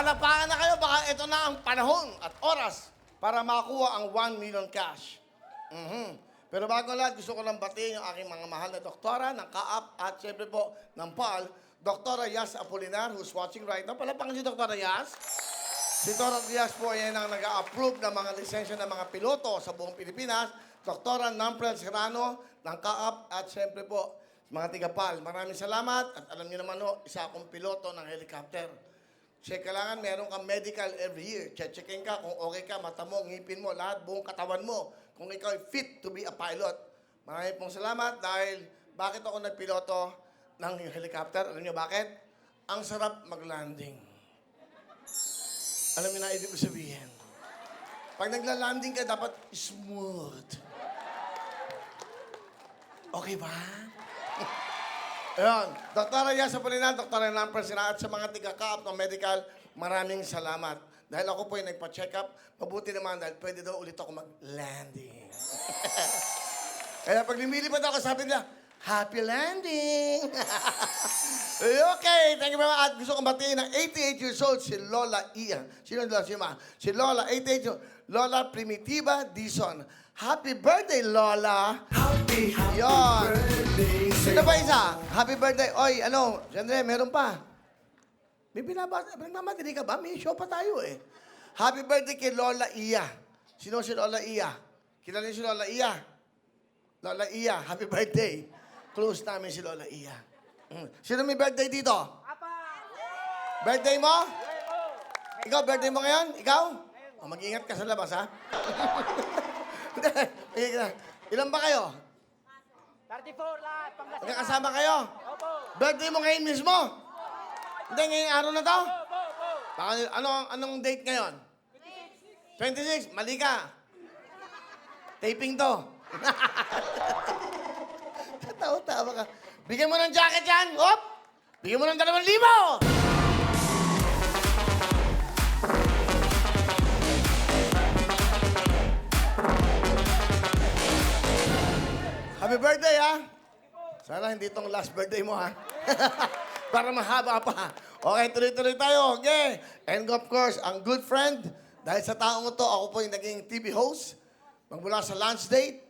Sige, magpalapakan na kayo. Baka ito na ang panahon at oras para makuha ang 1 million cash. Mhm. Pero bago lahat, gusto ko lang batiin yung aking mga mahal na doktora ng KAAP at siyempre po ng PAL, Doktora Yas Apolinar, who's watching right now. Palapakan si Doktora Yas. Si Dora Diaz po ay ang nag-approve ng mga lisensya ng mga piloto sa buong Pilipinas. Doktora Namprel Serrano ng KAAP at siyempre po mga tiga-PAL. Maraming salamat at alam niyo naman ho, isa akong piloto ng helicopter. Check kailangan meron kang medical every year. Check-checkin ka kung okay ka, mata mo, ngipin mo, lahat, buong katawan mo. Kung ikaw ay fit to be a pilot. Maraming pong salamat dahil bakit ako nagpiloto ng helicopter? Alam niyo bakit? Ang sarap mag-landing. Alam niyo na ibig ko sabihin. Pag nagla-landing ka, dapat smooth. Okay ba? Ayun. Doktora Yasa Polinan, Doktora Lampers, at sa mga tiga-kaap ng medical, maraming salamat. Dahil ako po yung nagpa-check up, mabuti naman dahil pwede daw ulit ako mag-landing. Kaya pag lumilipad ako, sabi nila, Happy landing! okay, thank you very much. At gusto kong batiin ng 88 years old, si Lola Ian. Sino Lola? Si Ma? Si Lola, 88 years old. Lola Primitiva Dison. Happy birthday, Lola! Happy, happy Yon. birthday Sino ba isa? Happy birthday. Oy, ano, Sandre, meron pa. May binabasa, nagmamadali ka ba? May show pa tayo eh. Happy birthday kay Lola Iya. Sino si Lola Iya? Kilala niyo si Lola Iya? Lola Iya, happy birthday. Close namin si Lola Iya. Mm. Sino may birthday dito? Birthday mo? Ikaw, birthday mo ngayon? Ikaw? Oh, mag-ingat ka sa labas, ha? Ilan ba kayo? 34 lahat, Pangasinan. Magkakasama kayo? Opo, Birthday mo ngayon mismo? Hindi, ngayong araw na to? opo, opo. Baka, ano, anong date ngayon? 26. Mali ka. Taping to. Tawa-tawa ka. Bigyan mo ng jacket yan. Hop! Bigyan mo ng dalawang libo! Happy birthday, ha? Sana hindi itong last birthday mo, ha? Para mahaba pa. Okay, tuloy-tuloy tayo. Okay. And of course, ang good friend, dahil sa taong ito, ako po yung naging TV host. Magmula sa lunch date,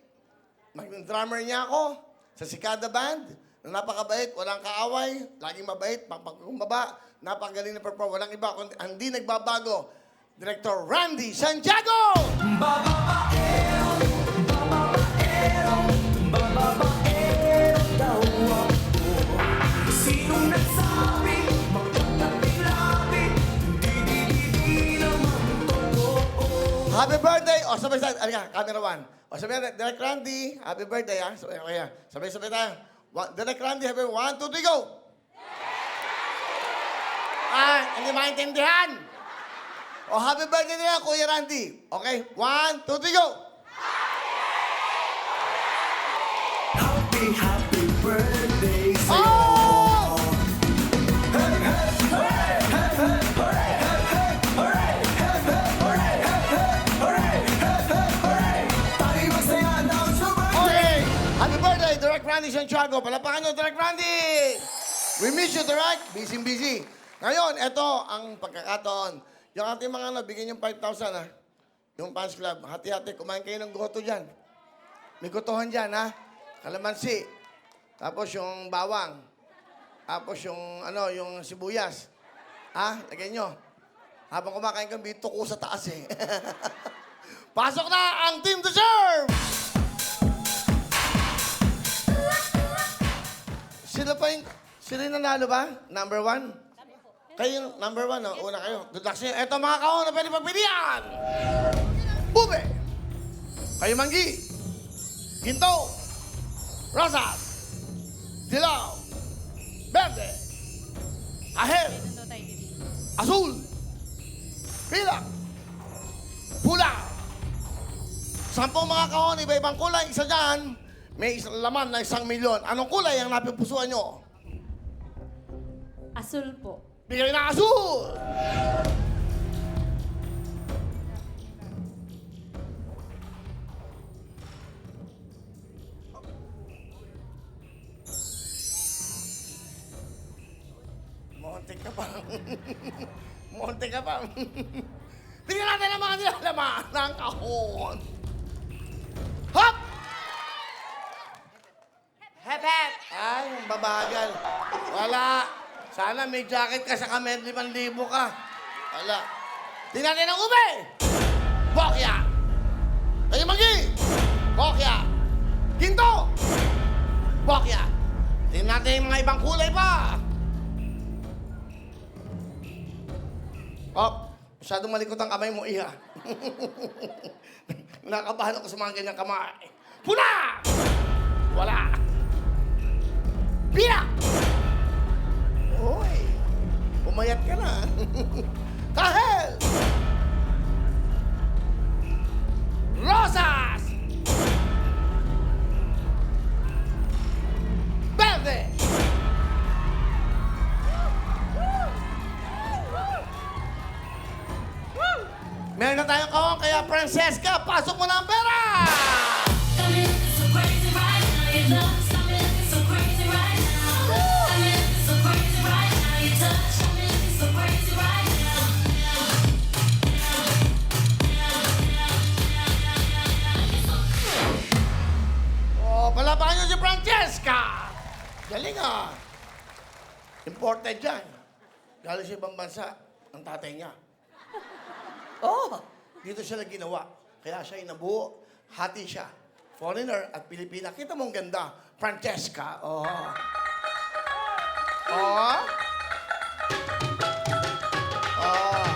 maging drummer niya ako sa Sikada Band, na napakabait, walang kaaway, laging mabait, mapagkumbaba, napakagaling na perform, walang iba, kundi ang di nagbabago, Director Randy Santiago! Bababaero, bababaero, bababaero daw ako Sinong nagsabi, magpapalapit Di, di, di, di naman totoo Happy birthday! O, sabay sabay. Alika, camera one. O, sabay natin. Direct Randy, happy birthday, ha? Sabay, okay, ha? Sabay, sabay tayo. Direct Randy, happy one, two, three, go! Ah, hindi maintindihan. O, happy birthday nila, Kuya Randy. Okay, one, two, three, go! Happy, happy birthday Santiago. Palapakan nyo, Direct Randy! We miss you, Direct. Busy-busy. Ngayon, ito ang pagkakataon. Yung ating mga nabigyan yung 5,000, ha? Yung fans club, hati-hati, kumain kayo ng goto dyan. May gotohan dyan, ha? Kalamansi. Tapos yung bawang. Tapos yung, ano, yung sibuyas. Ha? Lagyan nyo. Habang kumakain ka, may tuko sa taas, eh. Pasok na ang Team to Sila pa yung... Sila yung nanalo ba? Number one? Kayo yung number one, no? Una kayo. Good luck sa inyo. Ito mga kaon na pwede pagpilian! Bube! Kayo Manggi! Ginto! Rosas! Dilaw! Verde! Ahel! Azul! Pilak! Pula! Sampung mga kahon, iba-ibang kulay. Isa dyan, may isang laman na isang milyon. Anong kulay ang napipusuan nyo? Asul po. Bigay na asul! Montik ka pa. Monte ka pa. Tingnan natin ang mga nilalaman ng kahon. Ay, babagal. Wala. Sana may jacket ka sa kamen, 5,000 ka. Wala. Tingnan natin ang ube! Bokya! Tayo magi! Bokya! Ginto! Bokya! Tingnan natin yung mga ibang kulay pa. Oh, masyadong malikot ang kamay mo, iha. Nakabahan ako sa mga ganyang kamay. Pula! Wala! Pira! Uy, pumayat ka na. Tahel! Rosas! Verde! Meron na tayong kawang, kaya Francesca, pasok mo na ang pera! Si Francesca! Galing ah! Imported yan. Galing sa ibang bansa, ang tatay niya. Oh, dito siya lang ginawa. Kaya siya inabuo. Hati siya. Foreigner at Pilipina. Kita mo ang ganda. Francesca. Oh. Oh. Oh.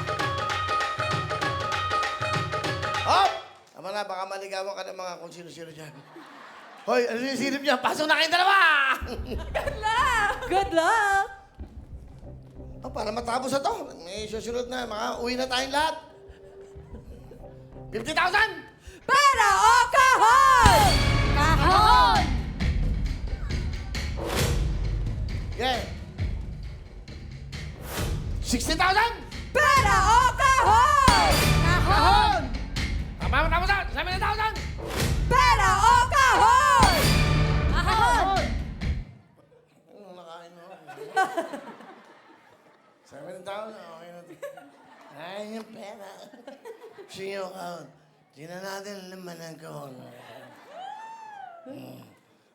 Hop! Tama na, baka maligawan ka ng mga kung sino-sino dyan. Hoy, ano yung silip niya? Pasok na kayong dalawa! Good luck! oh, para matapos na to, may susunod na, mga uwi na tayong lahat. 50,000! Pera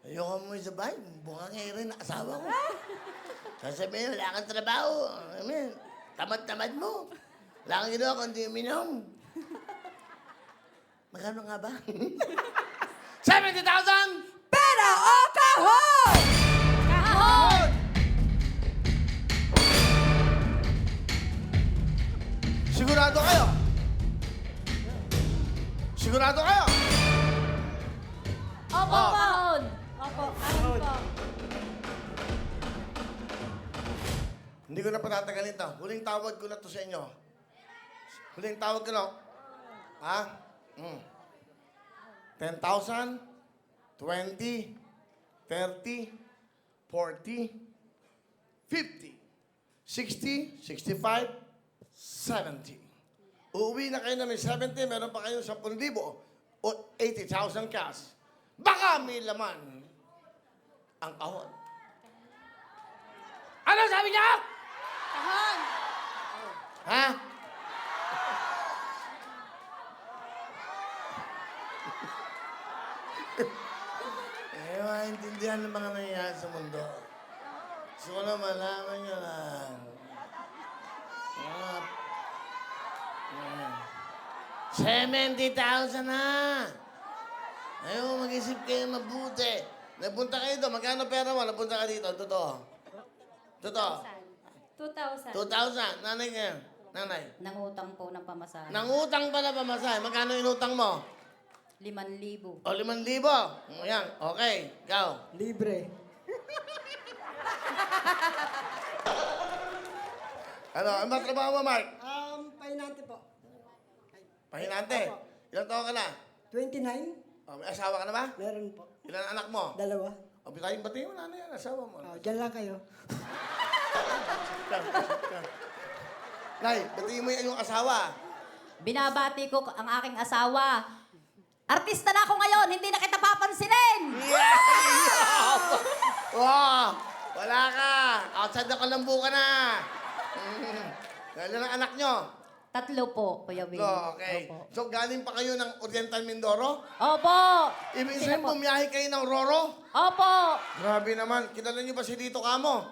Ayoko mo sa bahay. Bukang ngayon rin ang asawa ko. Sasabihin, wala kang trabaho. I mean, tamad-tamad mo. Wala kang ginawa kundi uminom. Magkano nga ba? 70,000! Pera o kahon! Kahon! Sigurado kayo? Sigurado kayo? Opo, Ah. kahon! Hindi ko na patatagalin to. Huling tawag ko na to sa inyo. Huling tawag ko na. Ha? Mm. 10,000, 20, 30, 40, 50, 60, 65, 70. Uuwi na kayo na may 70, meron pa kayong 10,000 o 80,000 cash. Baka may laman ang kahon. Ano sabi niya? Kahon! Ha? eh, maintindihan ng mga nangyayari sa mundo. Gusto ko na malaman nyo lang. Mga... Mm. 70,000 na! Ayaw, mag-isip kayo mabuti. Napunta kayo doon. Magkano pera mo? Napunta ka dito. Totoo. Totoo. 2,000. 2,000. Nanay ngayon. Nanay. Nangutang po ng pamasahe. Nangutang pala pamasahe. Magkano inutang mo? 5,000. O, 5,000. Ayan, okay. Ikaw. Libre. Ano, ano ba trabaho mo, Mark? Um, pahinante po. Pahinante. Ilang taon ka na? 29? O, may asawa ka na ba? Meron po. Ilan anak mo? Dalawa. O, bitayin batiin mo na yan, asawa mo. Oh, Diyan lang kayo. Nay, batiin mo yan yung asawa. Binabati ko ang aking asawa. Artista na ako ngayon, hindi na kita papansinin! Yeah! wow! Wala ka. Outside na kalambu ka na. Mm. Ang anak nyo? Tatlo po, Kuya Will. No, okay. Opo. So, galing pa kayo ng Oriental Mindoro? Opo! Ibig Sila sabihin, po. bumiyahe kayo ng Roro? Opo! Grabe naman. Kilala niyo ba si Lito Kamo?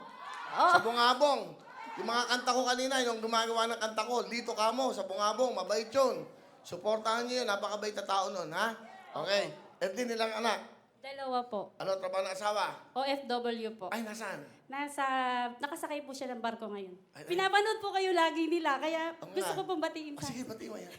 Oh. Sa Bungabong. Yung mga kanta ko kanina, yung gumagawa ng kanta ko, Lito Kamo, sa Bungabong, mabait yun. Suportahan niyo yun, napakabait na tao nun, ha? Okay. Edlin, nilang anak. Dalawa po. Ano trabaho ng asawa? OFW po. Ay, nasaan? Nasa, nakasakay po siya ng barko ngayon. Ay, ay. Pinapanood po kayo lagi nila, kaya Oo gusto nga. ko pong batiin Oh, sa. sige, pati mo yan.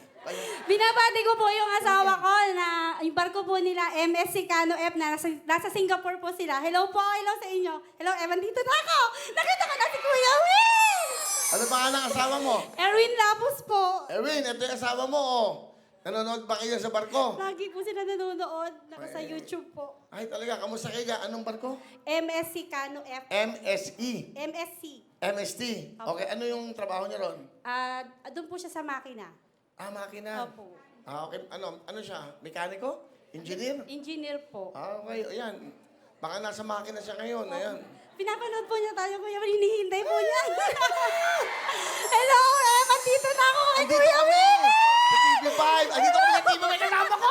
Binabati ko po yung asawa ko na yung barko po nila, MS Cano F, na nasa, nasa Singapore po sila. Hello po, hello sa inyo. Hello, Evan, dito na ako. Nakita ko na si Kuya Will! Ano ba ang asawa mo? Erwin Lapus po. Erwin, ito yung asawa mo, oh. Nanonood ba kayo sa barko? Lagi po sila nanonood. Naka sa YouTube po. Ay, talaga. Kamusta kayo? dyan? Anong barko? MSC Kano F. MSE. MSC. MST. Okay, ano yung trabaho niya ron? Ah, doon po siya sa makina. Ah, makina. Opo. Ah, okay. Ano, ano siya? Mekaniko? Engineer? Engineer po. Ah, okay. Ayan. Baka nasa makina siya ngayon. Ayan. Pinapanood po niya tayo, kuya. Hinihintay po niya. Hello, eh, Andito na ako kay Andito Kuya kami! 65! Andito kami sa TV, may kasama ko!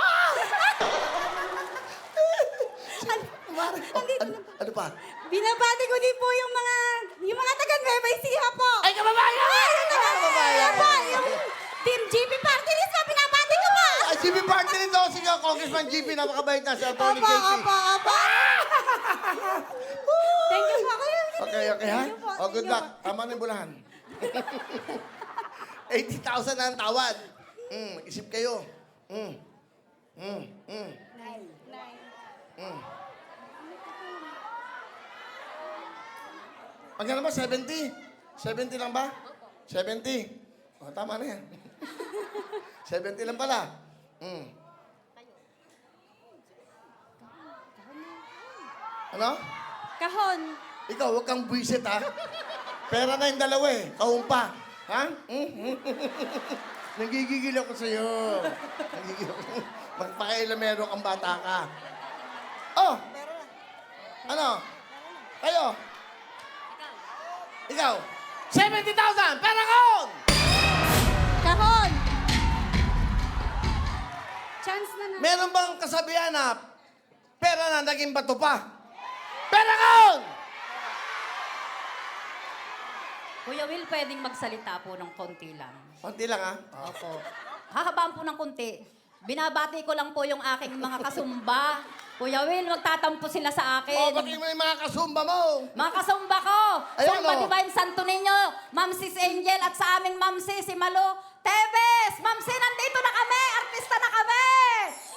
Andito Ano, pa? Binabati ko din po yung mga, yung mga taga Nueva Ecija po. Ay, kababayan! Ay, yung taga Nueva po, yung Team GP Party List po, binabati ko po. Ah, GP partner ito, oh. sige, oh, Congressman GP, napakabait na si Atty. Casey. opo, opo. Thank you po, Kuya. Okay, okay ha? Oh, good luck. Tama na yung bulahan. 80,000 na ang tawad. Mm, isip kayo. Mm. Mm, mm, mm. Magkano ba? 70? 70 lang ba? 70? Oh, tama na yan. 70 lang pala. Mm. Ano? Kahon. Ikaw, huwag kang buwisit, ha? Pera na yung dalawa, eh. Kaun pa. Ha? Mm? Nagigigil ako sa'yo. Nagigigil ako. Magpakailamero kang bata ka. Oh! Ano? Kayo? Ikaw? 70,000! Pera kaon! Kahon. Chance na na. Meron bang kasabihan na pera na naging bato pa? Pera kaon! Kuya Will, pwedeng magsalita po ng konti lang. Konti lang, ha? Opo. Hahabaan po ng konti. Binabati ko lang po yung aking mga kasumba. Kuya Will, magtatampo sila sa Oh, akin. pati mo yung mga kasumba mo. Mga kasumba ko, Ayan, Sumba oh. Divine Santo Niño, Ma'am Sis Angel at sa aming Ma'am Sis, si Malo Tebes. Ma'am Sis, nandito na kami! Artista na kami!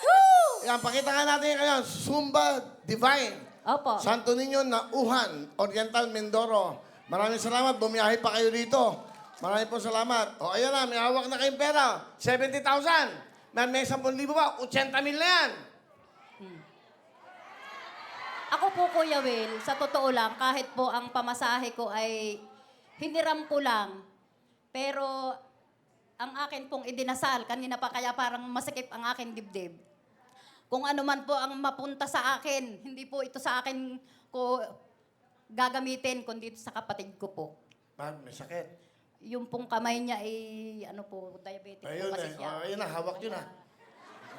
Woo! Yan, pakita nga natin ngayon. Zumba Divine. Opo. Santo Niño na Uhan, Oriental Mindoro. Maraming salamat. Bumiyahe pa kayo dito. Maraming po salamat. O, ayan na. May hawak na kayong pera. 70,000. May may 10,000 ba? 80 mil na yan. Ako po, Kuya Will, sa totoo lang, kahit po ang pamasahe ko ay hiniram ko lang, pero ang akin pong idinasal, kanina pa kaya parang masikip ang akin dibdib. Kung ano man po ang mapunta sa akin, hindi po ito sa akin ko gagamitin, kundi sa kapatid ko po. Ma'am, may sakit. Yung pong kamay niya ay, ano po, diabetic Ayun po kasi eh. siya. Oh, ayun na, hawak yun na.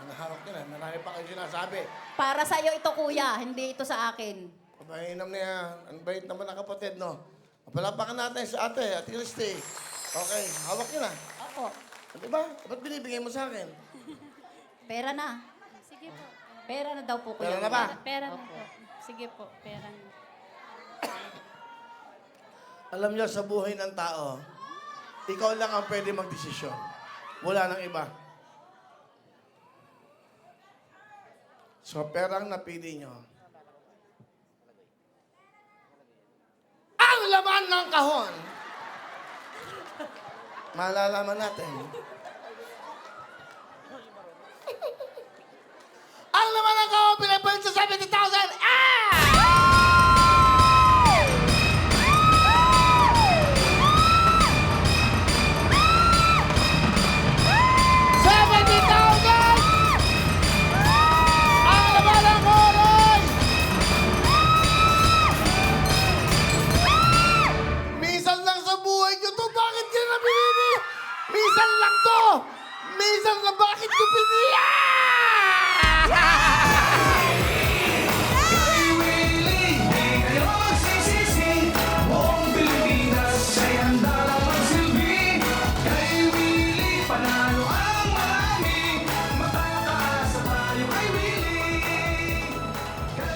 Ano, hawak yun na. Marami pa kayo sinasabi. Para sa iyo ito, kuya, hindi ito sa akin. Mabahinam na yan. Ang bait naman ng kapatid, no? Palapakan natin sa ate, at Christy. Okay, hawak yun na. Opo, Di ba? Ba't binibigay mo sa akin? pera na. Sige po. Pera na daw po, kuya. Pera na ba? Pera na po. Sige po, pera na. Alam niyo, sa buhay ng tao, ikaw lang ang pwede magdesisyon. Wala nang iba. So, perang napili niyo. Ang laman ng kahon! Malalaman natin. ang laman ng kahon, pinapalit sa 70,000! Ah! na bakit ko piniya!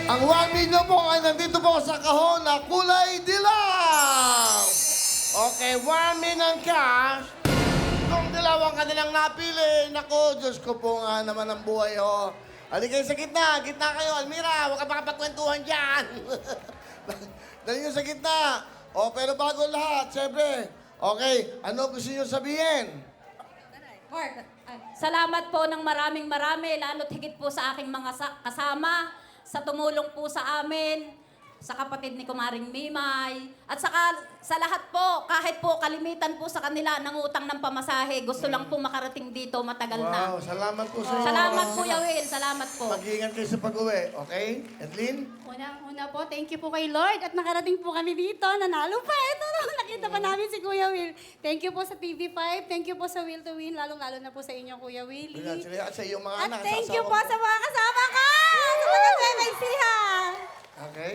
Ang 1 million po ay nandito po sa kahon na kulay dilaw! Okay, 1 million cash. Dilaw ang kanilang napili, nako, Diyos ko po nga naman ang buhay, oh. Halika kayo sa gitna, gitna kayo, Almira, huwag ka makapagkwentuhan dyan. Dali nyo sa gitna. O, pero bago lahat, siyempre, okay, ano gusto nyo sabihin? Mark, ay, salamat po ng maraming marami, lalo't higit po sa aking mga sa- kasama, sa tumulong po sa amin, sa kapatid ni Kumaring Mimay, at saka sa lahat po, kahit po kalimitan po sa kanila ng utang ng pamasahe, gusto lang po makarating dito matagal Wow, na. salamat po sa inyo. Salamat po, Yawil. Salamat po. Mag-iingat kayo sa pag-uwi, okay? Edlin? Una, una po, thank you po kay Lord at nakarating po kami dito. Nanalo pa. Ito na, nakita pa namin si Kuya Will. Thank you po sa TV5. Thank you po sa Will to Win. Lalong-lalo na po sa inyo, Kuya Willie. Congratulations sa iyong mga At anak. thank sa you po sa mga kasama ko! Sa mga Temensiha! Okay?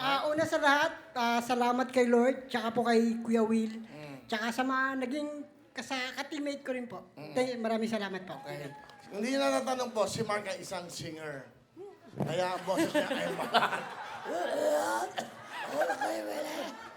Ah, una sa lahat, ah, salamat kay Lord, tsaka po kay Kuya Will, mm. tsaka sa mga naging kasaka-teammate ko rin po. Mm. Thank maraming salamat po. Okay. Hindi na natanong po, si Mark ay isang singer. Kaya ang boses niya ay malat.